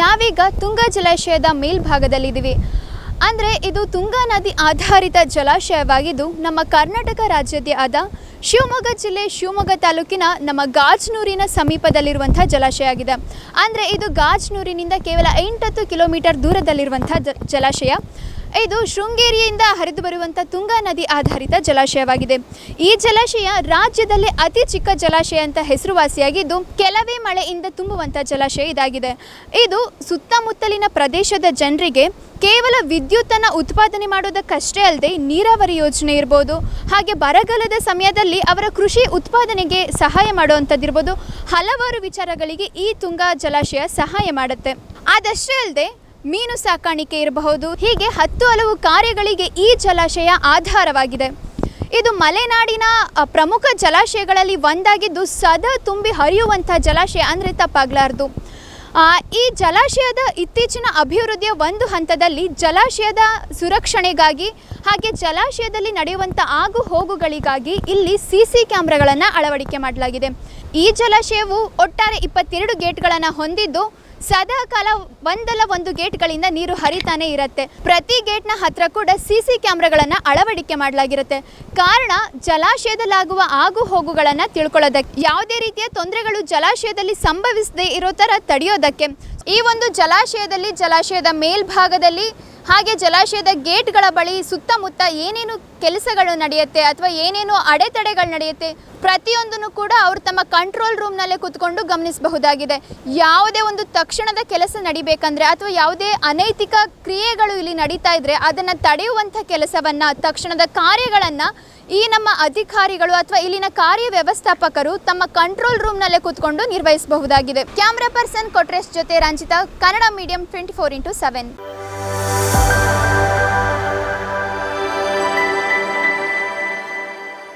ನಾವೀಗ ತುಂಗಾ ಜಲಾಶಯದ ಮೇಲ್ಭಾಗದಲ್ಲಿದ್ದೀವಿ. ಅಂದರೆ ಇದು ತುಂಗಾ ನದಿ ಆಧಾರಿತ ಜಲಾಶಯವಾಗಿದ್ದು, ನಮ್ಮ ಕರ್ನಾಟಕ ರಾಜ್ಯದೇ ಆದ ಶಿವಮೊಗ್ಗ ಜಿಲ್ಲೆ ಶಿವಮೊಗ್ಗ ತಾಲೂಕಿನ ನಮ್ಮ ಗಾಜ್ನೂರಿನ ಸಮೀಪದಲ್ಲಿರುವಂಥ ಜಲಾಶಯ ಆಗಿದೆ ಅಂದರೆ ಇದು ಗಾಜ್ನೂರಿನಿಂದ ಕೇವಲ ಎಂಟತ್ತು ಕಿಲೋಮೀಟರ್ ದೂರದಲ್ಲಿರುವಂಥ ಜಲಾಶಯ. ಇದು ಶೃಂಗೇರಿಯಿಂದ ಹರಿದು ಬರುವಂಥ ತುಂಗಾ ನದಿ ಆಧಾರಿತ ಜಲಾಶಯವಾಗಿದೆ. ಈ ಜಲಾಶಯ ರಾಜ್ಯದಲ್ಲೇ ಅತಿ ಚಿಕ್ಕ ಜಲಾಶಯ ಅಂತ ಹೆಸರುವಾಸಿಯಾಗಿದ್ದು, ಕೆಲವೇ ಮಳೆಯಿಂದ ತುಂಬುವಂಥ ಜಲಾಶಯ ಇದಾಗಿದೆ. ಇದು ಸುತ್ತಮುತ್ತಲಿನ ಪ್ರದೇಶದ ಜನರಿಗೆ ಕೇವಲ ವಿದ್ಯುತ್ತನ್ನು ಉತ್ಪಾದನೆ ಮಾಡೋದಕ್ಕಷ್ಟೇ ಅಲ್ಲದೆ ನೀರಾವರಿ ಯೋಜನೆ ಇರ್ಬೋದು, ಹಾಗೆ ಬರಗಾಲದ ಸಮಯದಲ್ಲಿ ಅವರ ಕೃಷಿ ಉತ್ಪಾದನೆಗೆ ಸಹಾಯ ಮಾಡುವಂಥದ್ದಿರ್ಬೋದು ಹಲವಾರು ವಿಚಾರಗಳಿಗೆ ಈ ತುಂಗಾ ಜಲಾಶಯ ಸಹಾಯ ಮಾಡುತ್ತೆ. ಅದಷ್ಟೇ ಅಲ್ಲದೆ ಮೀನು ಸಾಕಾಣಿಕೆ ಇರಬಹುದು. ಹೀಗೆ ಹತ್ತು ಹಲವು ಕಾರ್ಯಗಳಿಗೆ ಈ ಜಲಾಶಯ ಆಧಾರವಾಗಿದೆ. ಇದು ಮಲೆನಾಡಿನ ಪ್ರಮುಖ ಜಲಾಶಯಗಳಲ್ಲಿ ಒಂದಾಗಿದ್ದು ಸದಾ ತುಂಬಿ ಹರಿಯುವಂಥ ಜಲಾಶಯ ಅಂದರೆ ತಪ್ಪಾಗಲಾರ್ದು. ಈ ಜಲಾಶಯದ ಇತ್ತೀಚಿನ ಅಭಿವೃದ್ಧಿಯ ಒಂದು ಹಂತದಲ್ಲಿ ಜಲಾಶಯದ ಸುರಕ್ಷಣೆಗಾಗಿ ಹಾಗೆ ಜಲಾಶಯದಲ್ಲಿ ನಡೆಯುವಂಥ ಆಗು ಹೋಗುಗಳಿಗಾಗಿ ಇಲ್ಲಿ ಸಿ ಸಿ ಕ್ಯಾಮ್ರಾಗಳನ್ನು ಅಳವಡಿಕೆ ಮಾಡಲಾಗಿದೆ. ಈ ಜಲಾಶಯವು ಒಟ್ಟಾರೆ ಇಪ್ಪತ್ತೆರಡು ಗೇಟ್ಗಳನ್ನು ಹೊಂದಿದ್ದು, ಸದಾ ಕಾಲ ಒಂದಲ್ಲ ಒಂದು ಗೇಟ್ಗಳಿಂದ ನೀರು ಹರಿತಾನೆ ಇರುತ್ತೆ. ಪ್ರತಿ ಗೇಟ್ನ ಹತ್ರ ಕೂಡ ಸಿ ಸಿ ಕ್ಯಾಮ್ರಾಗಳನ್ನು ಅಳವಡಿಕೆ ಮಾಡಲಾಗಿರುತ್ತೆ. ಕಾರಣ, ಜಲಾಶಯದಲ್ಲಾಗುವ ಆಗು ಹೋಗುಗಳನ್ನು ತಿಳ್ಕೊಳ್ಳೋದಕ್ಕೆ, ಯಾವುದೇ ರೀತಿಯ ತೊಂದರೆಗಳು ಜಲಾಶಯದಲ್ಲಿ ಸಂಭವಿಸದೇ ಇರೋ ಥರ ತಡೆಯೋದಕ್ಕೆ. ಈ ಒಂದು ಜಲಾಶಯದಲ್ಲಿ ಜಲಾಶಯದ ಮೇಲ್ಭಾಗದಲ್ಲಿ ಹಾಗೆ ಜಲಾಶಯದ ಗೇಟ್ಗಳ ಬಳಿ ಸುತ್ತಮುತ್ತ ಏನೇನು ಕೆಲಸಗಳು ನಡೆಯುತ್ತೆ ಅಥವಾ ಏನೇನು ಅಡೆತಡೆಗಳು ನಡೆಯುತ್ತೆ ಪ್ರತಿಯೊಂದನ್ನು ಕೂಡ ಅವರು ತಮ್ಮ ಕಂಟ್ರೋಲ್ ರೂಮ್ನಲ್ಲೇ ಕೂತ್ಕೊಂಡು ಗಮನಿಸಬಹುದಾಗಿದೆ. ಯಾವುದೇ ಒಂದು ತಕ್ಷಣದ ಕೆಲಸ ನಡಿಬೇಕಂದ್ರೆ ಅಥವಾ ಯಾವುದೇ ಅನೈತಿಕ ಕ್ರಿಯೆಗಳು ಇಲ್ಲಿ ನಡೀತಾ ಇದ್ರೆ ಅದನ್ನು ತಡೆಯುವಂಥ ಕೆಲಸವನ್ನು, ತಕ್ಷಣದ ಕಾರ್ಯಗಳನ್ನು ಈ ನಮ್ಮ ಅಧಿಕಾರಿಗಳು ಅಥವಾ ಇಲ್ಲಿನ ಕಾರ್ಯ ವ್ಯವಸ್ಥಾಪಕರು ತಮ್ಮ ಕಂಟ್ರೋಲ್ ರೂಮ್ನಲ್ಲೇ ಕೂತ್ಕೊಂಡು ನಿರ್ವಹಿಸಬಹುದಾಗಿದೆ. ಕ್ಯಾಮ್ರಾ ಪರ್ಸನ್ ಕೊಟ್ರೇಶ್ ಜೊತೆ Ranjita, Kannada medium twenty four into seven